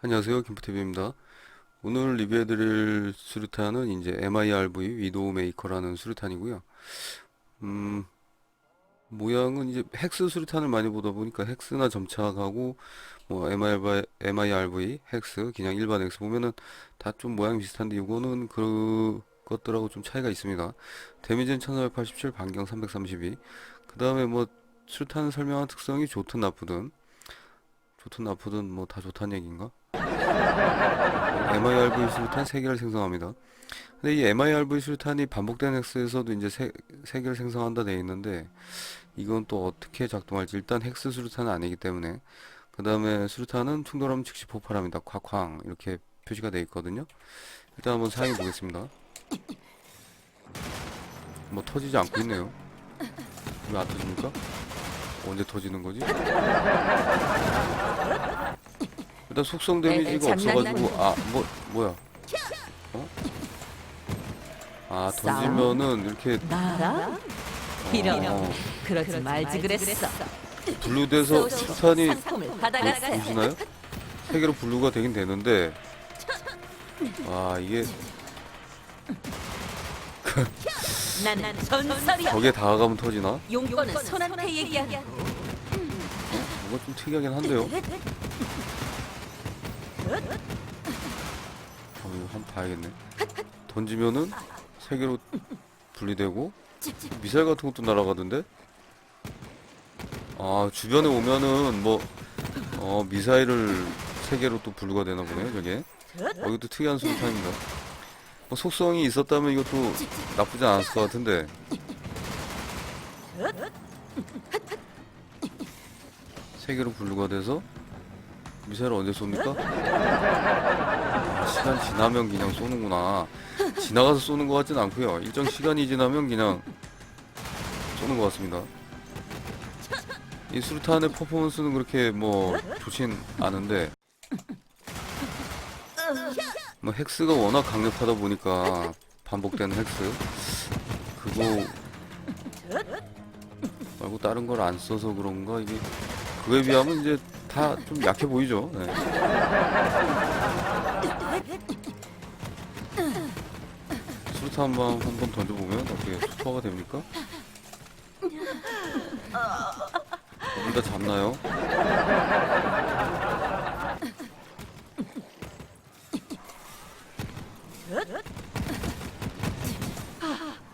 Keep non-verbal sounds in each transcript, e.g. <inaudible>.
안녕하세요. 김포TV입니다. 오늘 리뷰해드릴 수류탄은 이제 MIRV 위도우 메이커라는 수류탄이고요. 음, 모양은 이제 헥스 수류탄을 많이 보다 보니까 헥스나 점착하고 뭐 MIRV, MIRV, 헥스, 그냥 일반 헥스 보면은 다 좀 모양이 비슷한데 이거는 그 것들하고 좀 차이가 있습니다. 데미지는 1487, 반경 332. 그 다음에 뭐 수류탄 설명한 특성이 좋든 나쁘든 좋든 나쁘든 뭐 다 좋다는 얘기인가? MIRV 수류탄 3개를 생성합니다. 근데 이 MIRV 수류탄이 반복된 헥스에서도 이제 세, 세 개를 생성한다 돼 있는데 이건 또 어떻게 작동할지 일단 헥스 수류탄은 아니기 때문에 그 다음에 수류탄은 충돌하면 즉시 폭발합니다. 콱쾅 이렇게 표시가 돼 있거든요. 일단 한번 사용해 보겠습니다. 뭐 터지지 않고 있네요. 왜 안 터집니까? 언제 터지는 거지? 일단 속성 데미지가 에, 없어가지고 장난이네. 아뭐 뭐야? 어? 아 던지면은 이렇게 나라? 이런 어, 그러지 말지 그랬어. 분류돼서 상품을 받아갔어. 보시나요? 세 개로 분류가 되긴 되는데 와 이게 난 전설이야. 벽에 다가가면 터지나? 용건은 손한테 얘기하고 뭔가 좀 특이하긴 한데요. <laughs> 어, 이거 한번 봐야겠네. 던지면은 세 개로 분리되고 미사일 같은 것도 날아가던데? 아 주변에 오면은 뭐 어, 미사일을 세 개로 또 분류가 되나 보네요 저게. 어, 이것도 특이한 수류탄입니다. 뭐 속성이 있었다면 이것도 나쁘지 않았을 것 같은데. 세 개로 분류가 돼서 미사일을 언제 쏩니까? 아, 시간 지나면 그냥 쏘는구나. 지나가서 쏘는 것 같진 않고요. 일정 시간이 지나면 그냥 쏘는 것 같습니다. 이 수류탄의 퍼포먼스는 그렇게 뭐 좋진 않은데 뭐 헥스가 워낙 강력하다 보니까 반복되는 헥스 그거 말고 다른 걸 안 써서 그런가 이게 그거에 비하면 이제 다 좀 약해 보이죠. 네. 수류탄 한번 한번 던져보면 어떻게 스코어가 됩니까? 둘 다 잡나요?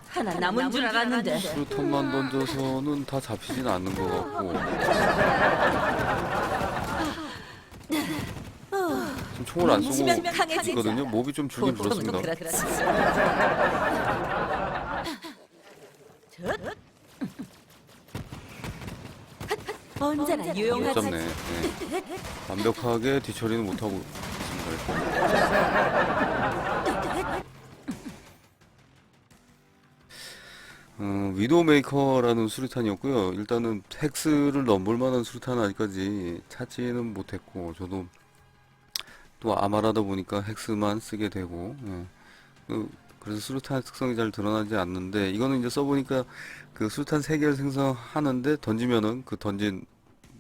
하나 남은 줄 알았는데 수류탄만 던져서는 다 잡히진 않는 것 같고 지금 총을 안 쏘고. 있거든요. 몹이 좀 줄긴 보통은 줄었습니다. 그렇지. 언제나 못 유용하지. 잡네. 네. 완벽하게 뒤처리는 못하고 있습니다. 일단. 음, 위도우메이커라는 수류탄이었고요. 일단은 헥스를 넘볼 만한 수류탄은 아직까지 찾지는 못했고, 저도 또 아마라다 보니까 헥스만 쓰게 되고, 예. 그, 그래서 수류탄 특성이 잘 드러나지 않는데, 이거는 이제 써보니까 그 수류탄 3개를 생성하는데 던지면은 그 던진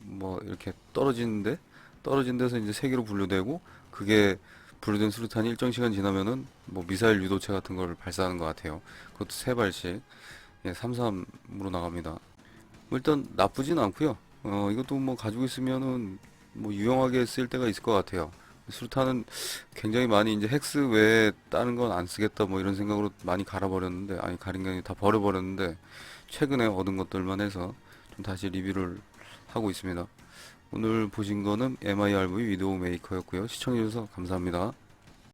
뭐 이렇게 떨어지는데, 떨어진 데서 이제 3개로 분류되고, 그게 분류된 수류탄이 일정 시간 지나면은 뭐 미사일 유도체 같은 걸 발사하는 것 같아요. 그것도 세 발씩. 예, 3-3으로 나갑니다. 뭐 일단 나쁘진 않고요. 어, 이것도 뭐 가지고 있으면은 뭐 유용하게 쓸 때가 있을 것 같아요. 수류탄은 굉장히 많이 이제 헥스 외에 다른 건 안 쓰겠다 뭐 이런 생각으로 많이 갈아버렸는데 아니 가린 게 아니라 다 버려버렸는데 최근에 얻은 것들만 해서 좀 다시 리뷰를 하고 있습니다. 오늘 보신 거는 MIRV 위도우 메이커였고요. 시청해주셔서 감사합니다.